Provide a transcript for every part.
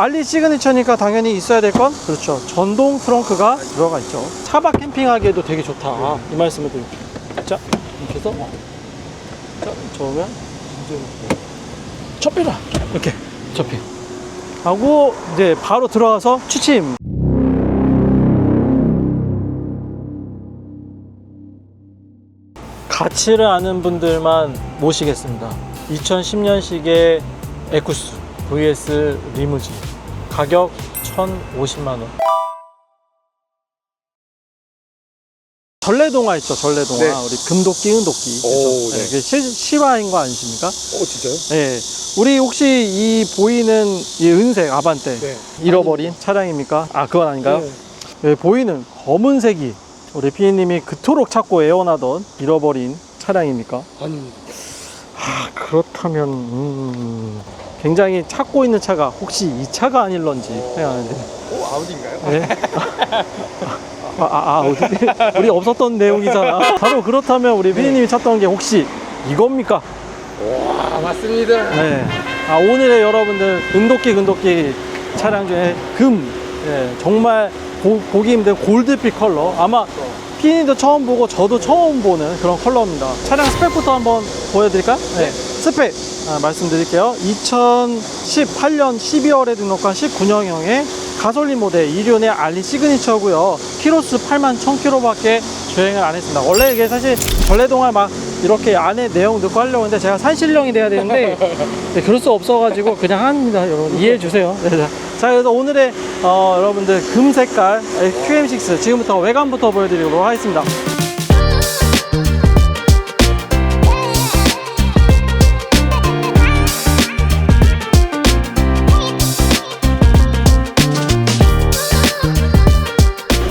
알리 시그니처니까 당연히 있어야 될 건 그렇죠. 전동 트렁크가 들어가 있죠. 차박 캠핑하기에도 되게 좋다. 이 말씀을 드릴게요. 자, 이렇게 해서 자, 저으면 접히라 이렇게 접히. 하고 이제 바로 들어가서 취침. 가치를 아는 분들만 모시겠습니다. 2010년식의 에쿠스 vs 리무진 가격 1,050만 원. 전래동화 있죠, 전래동화. 네. 우리 금도끼, 은도끼. 오? 네. 그게 실, 실화인 거 아니십니까? 어 진짜요? 네. 우리 혹시 이 보이는 이 은색 아반떼 네. 잃어버린 차량입니까? 아, 그건 아닌가요? 네. 예, 보이는 검은색이 우리 피디님이 그토록 찾고 애원하던 잃어버린 차량입니까? 아닙니다. 아, 그렇다면 음, 굉장히 찾고 있는 차가 혹시 이 차가 아닐런지 생각하는데 오 아우디인가요? 네? 아, 아, 아, 어디? 우리 없었던 내용이잖아 바로 그렇다면 우리 피디님이 찾던 게 혹시 이겁니까? 와 맞습니다. 네. 아, 오늘의 여러분들 은도끼 근도끼 차량 중에 금 예, 정말 보, 보기 힘든 골드빛 컬러 아마 피디님도 처음 보고 저도 처음 보는 그런 컬러입니다. 차량 스펙부터 한번 보여드릴까요? 네. 스펙. 아, 말씀드릴게요. 2018년 12월에 등록한 19년형의 가솔린 모델 2륜의 알리 시그니처고요. 키로수 8만 1000km밖에 주행을 안 했습니다. 원래 이게 사실 전래동안 막 이렇게 안에 내용 넣고 하려고 했는데 제가 산신령이 돼야 되는데 네, 그럴 수 없어가지고 그냥 합니다 여러분. 이해해 주세요. 네, 자, 자 그래서 오늘의 어, 여러분들 금 색깔 QM6 지금부터 외관부터 보여드리도록 하겠습니다.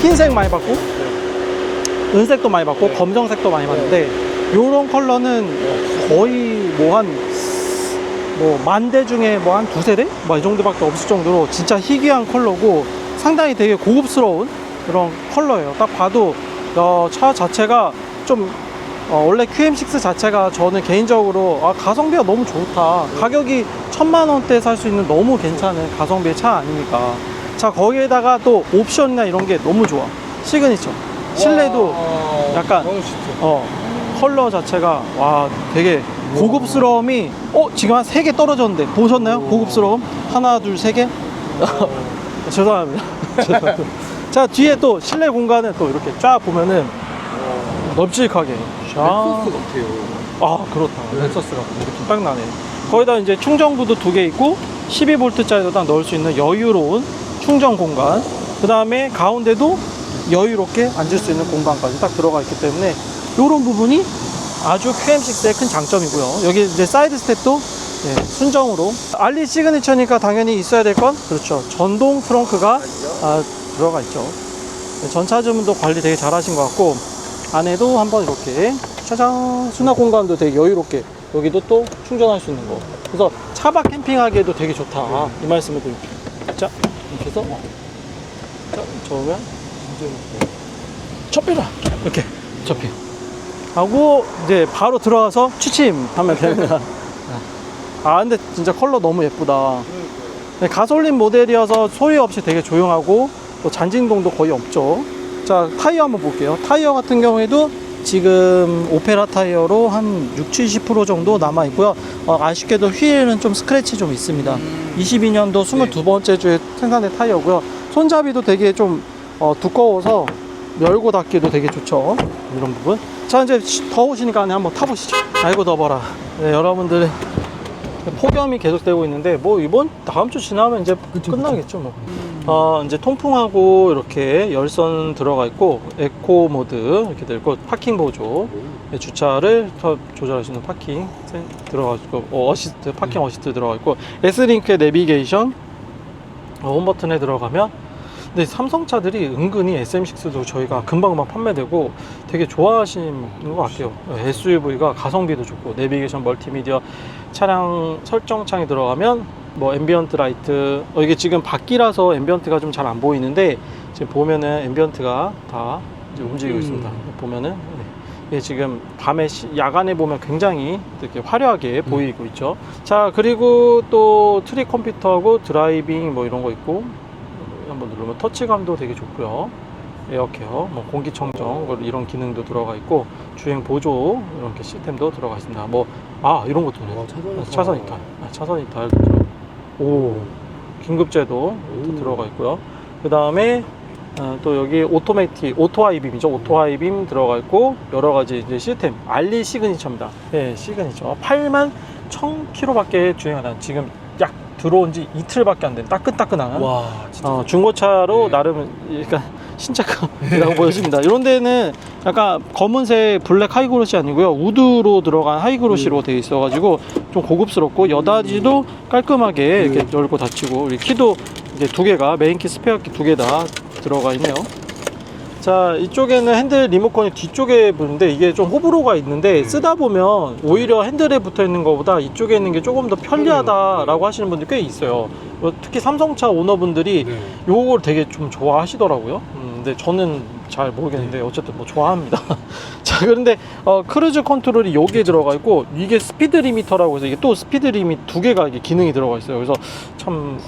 흰색 많이 봤고 은색도 많이 봤고 검정색도 많이 봤는데 요런 컬러는 거의 뭐한 뭐 만 대 중에 뭐 한 두세 대? 뭐 이 정도밖에 없을 정도로 진짜 희귀한 컬러고 상당히 되게 고급스러운 그런 컬러예요. 딱 봐도 어, 차 자체가 좀 어, 원래 QM6 자체가 저는 개인적으로 아, 가성비가 너무 좋다. 가격이 천만 원대 살 수 있는 너무 괜찮은 가성비의 차 아닙니까? 자 거기에다가 또 옵션이나 이런 게 너무 좋아. 시그니처. 실내도 와, 약간. 어 컬러 자체가 와 되게 고급스러움이 어 지금 한 세 개 떨어졌는데. 보셨나요? 고급스러움? 하나 둘 세 개? 죄송합니다. 죄송합니다. 자 뒤에 또 실내 공간은 또 이렇게 쫙 보면은 넓직하게. 쫙. 렉서스 같아요. 아 그렇다. 렉서스 같은 느낌 딱 나네. 거기다 이제 충전구도 두 개 있고 12V짜리도 딱 넣을 수 있는 여유로운 충전 공간. 그 다음에 가운데도 여유롭게 앉을 수 있는 공간까지 딱 들어가 있기 때문에 이런 부분이 아주 QM6의 큰 장점이고요. 여기 이제 사이드 스텝도 예, 순정으로. 알리 시그니처니까 당연히 있어야 될 건 그렇죠. 전동 트렁크가 아, 들어가 있죠. 네, 전차주문도 관리 되게 잘 하신 것 같고 안에도 한번 이렇게 짜잔 수납 공간도 되게 여유롭게 여기도 또 충전할 수 있는 거. 그래서 차박 캠핑하기에도 되게 좋다. 이 말씀을 드릴게요. 자 이렇게 해서. 자 저으면 접히라! 이렇게 접히 하고 이제 바로 들어가서 취침하면 됩니다 아 근데 진짜 컬러 너무 예쁘다 네, 가솔린 모델이어서 소리 없이 되게 조용하고 또 잔진동도 거의 없죠. 자 타이어 한번 볼게요. 타이어 같은 경우에도 지금 오페라 타이어로 한 6, 70% 정도 남아 있고요. 어, 아쉽게도 휠은 좀 스크래치 좀 있습니다. 22년도 22번째 주에 생산된 타이어고요. 손잡이도 되게 좀 어, 두꺼워서 열고 닫기도 되게 좋죠. 이런 부분. 자 이제 시- 더우시니까 한번 타보시죠. 아이고 더워라. 네, 여러분들 폭염이 계속되고 있는데 뭐 이번 다음 주 지나면 이제 끝나겠죠 뭐. 어, 이제 통풍하고 이렇게 열선 들어가 있고 에코 모드 이렇게 되어 있고 파킹 보조 네, 주차를 더 조절할 수 있는 파킹 세- 들어가 있고 어, 어시스트 파킹 어시스트 들어가 있고 S 링크의 내비게이션 어, 홈 버튼에 들어가면 근데 삼성차들이 은근히 SM6도 저희가 금방금방 판매되고 되게 좋아하시는 것 같아요. SUV가 가성비도 좋고 내비게이션 멀티미디어 차량 설정 창에 들어가면 뭐 앰비언트 라이트 어, 이게 지금 밖이라서 앰비언트가 좀 잘 안 보이는데 지금 보면은 앰비언트가 다 이제 움직이고 음. 있습니다. 보면은 네. 예, 지금 밤에 시- 야간에 보면 굉장히 이렇게 화려하게 보이고 있죠. 자 그리고 또 트리 컴퓨터하고 드라이빙 뭐 이런 거 있고 한번 누르면 터치감도 되게 좋고요. 에어케어, 뭐 공기청정 뭐 이런 기능도 들어가 있고 주행 보조 이런 게 시스템도 들어가 있습니다. 뭐 아 이런 것도 있네. 와, 차선 차선 이탈, 아, 차선 이탈. 오 긴급제도 오. 들어가 있고요. 그 다음에 어, 또 여기 오토매틱, 오토 하이빔이죠. 오토 하이빔 들어가 있고 여러 가지 이제 시스템 알리 시그니처입니다. 예, 시그니처. 8만 1000km밖에 주행하는 지금 약 들어온 지 이틀밖에 안 된 따끈따끈한 와, 진짜. 어, 중고차로 네. 나름 약간 신차감이라고 보여집니다. 이런 데는 약간 검은색 블랙 하이그로시 아니고요. 우드로 들어간 하이그로시로 되어 있어가지고 좀 고급스럽고 여닫이도 깔끔하게 이렇게 열고 닫히고 우리 키도 이제 두 개가 메인 키 스페어 키 두 개 다 들어가 있네요. 자 이쪽에는 핸들 리모컨이 뒤쪽에 붙는데 이게 좀 호불호가 있는데 쓰다 보면 오히려 핸들에 붙어 있는 것보다 이쪽에 있는 게 조금 더 편리하다라고 하시는 분들 꽤 있어요. 어, 특히 삼성차 오너분들이 네. 요걸 되게 좀 좋아하시더라고요. 음, 근데 저는 잘 모르겠는데 어쨌든 뭐 좋아합니다. 자, 그런데 어, 크루즈 컨트롤이 여기에 들어가 있고 이게 스피드 리미터라고 해서 이게 또 스피드 리밋 두 개가 이게 기능이 들어가 있어요. 그래서 참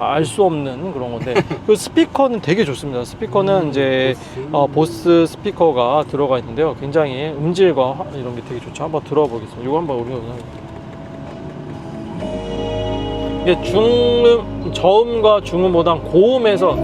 알 수 없는 그런 건데 그 스피커는 되게 좋습니다. 스피커는 이제 어, 보스 스피커가 들어가 있는데요. 굉장히 음질과 화- 이런 게 되게 좋죠. 한번 들어보겠습니다. 이거 한번 우리가 이게 중음, 저음과 중음보단 고음에서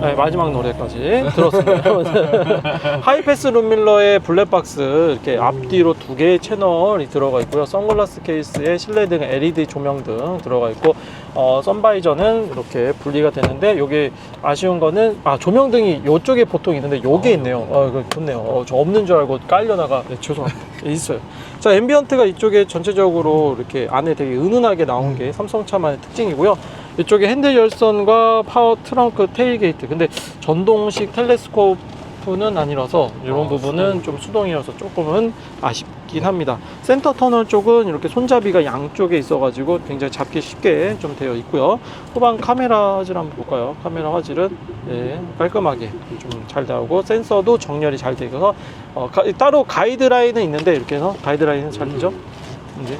네, 마지막 노래까지 들었습니다. 하이패스 룸밀러의 블랙박스 이렇게 앞뒤로 두 개의 채널이 들어가 있고요. 선글라스 케이스에 실내등, LED 조명 등 들어가 있고 어, 선바이저는 이렇게 분리가 되는데 여기 아쉬운 거는 아 조명등이 이쪽에 보통 있는데 여기에 있네요. 어, 이거 좋네요. 어, 저 없는 줄 알고 깔려나가 네, 죄송합니다. 있어요. 자 앰비언트가 이쪽에 전체적으로 이렇게 안에 되게 은은하게 나온 게 삼성차만의 특징이고요. 이쪽에 핸들 열선과 파워 트렁크 테일 게이트. 근데 전동식 텔레스코프는 아니라서 이런 아, 부분은 좀 수동이어서 조금은 아쉽긴 합니다. 센터 터널 쪽은 이렇게 손잡이가 양쪽에 있어 가지고 굉장히 잡기 쉽게 좀 되어 있고요. 후방 카메라 화질 한번 볼까요? 카메라 화질은 예, 깔끔하게 좀 잘 나오고 센서도 정렬이 잘 되어서 어, 가- 따로 가이드라인은 있는데 이렇게 해서 가이드라인은 잘 되죠. 이제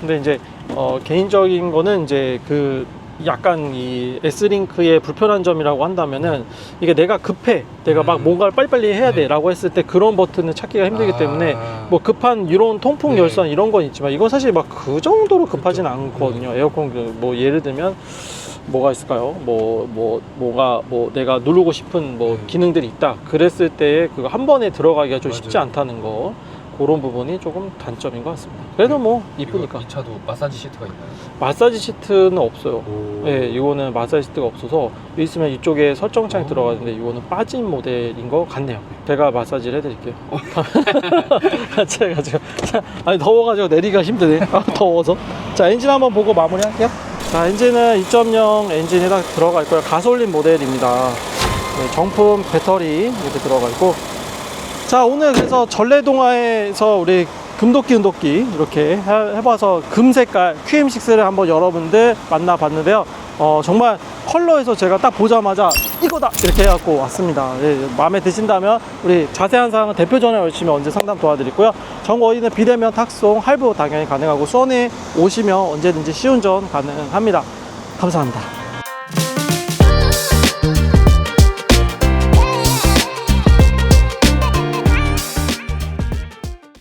근데 이제 어, 개인적인 거는 이제 그 약간 이 S링크의 불편한 점이라고 한다면은 이게 내가 급해 내가 막 음. 뭔가를 빨리빨리 해야 네. 돼라고 했을 때 그런 버튼을 찾기가 힘들기 아. 때문에 뭐 급한 이런 통풍 네. 열선 이런 건 있지만 이건 사실 막 그 정도로 급하진 그렇죠. 않거든요 에어컨 그 뭐 예를 들면 뭐가 있을까요 뭐 뭐 뭐가 뭐 내가 누르고 싶은 뭐 네. 기능들이 있다 그랬을 때 그거 한 번에 들어가기가 좀 쉽지 맞아요. 않다는 거 그런 부분이 조금 단점인 것 같습니다 그래도 뭐 이쁘니까 이 차도 마사지 시트가 있나요? 마사지 시트는 없어요 오. 예, 이거는 마사지 시트가 없어서 있으면 이쪽에 설정창이 어. 들어가는데 이거는 빠진 모델인 것 같네요. 제가 마사지를 해드릴게요. 같이 해가지고 자, 아니 더워가지고 내리기가 힘드네. 아, 더워서. 자 엔진 한번 보고 마무리할게요. 자 엔진은 2.0 엔진이 딱 들어가 있고요. 가솔린 모델입니다. 네, 정품 배터리 이렇게 들어가 있고 자 오늘 그래서 전래동화에서 우리 금도끼 은도끼 이렇게 해- 해봐서 금색깔 QM6를 한번 여러분들 만나봤는데요. 어, 정말 컬러에서 제가 딱 보자마자 이거다! 이렇게 해갖고 왔습니다. 예, 마음에 드신다면 우리 자세한 사항은 대표 전화 열시면 언제 상담 도와드리고요. 전 어디는 비대면 탁송 할부 당연히 가능하고 수원에 오시면 언제든지 시운전 가능합니다. 감사합니다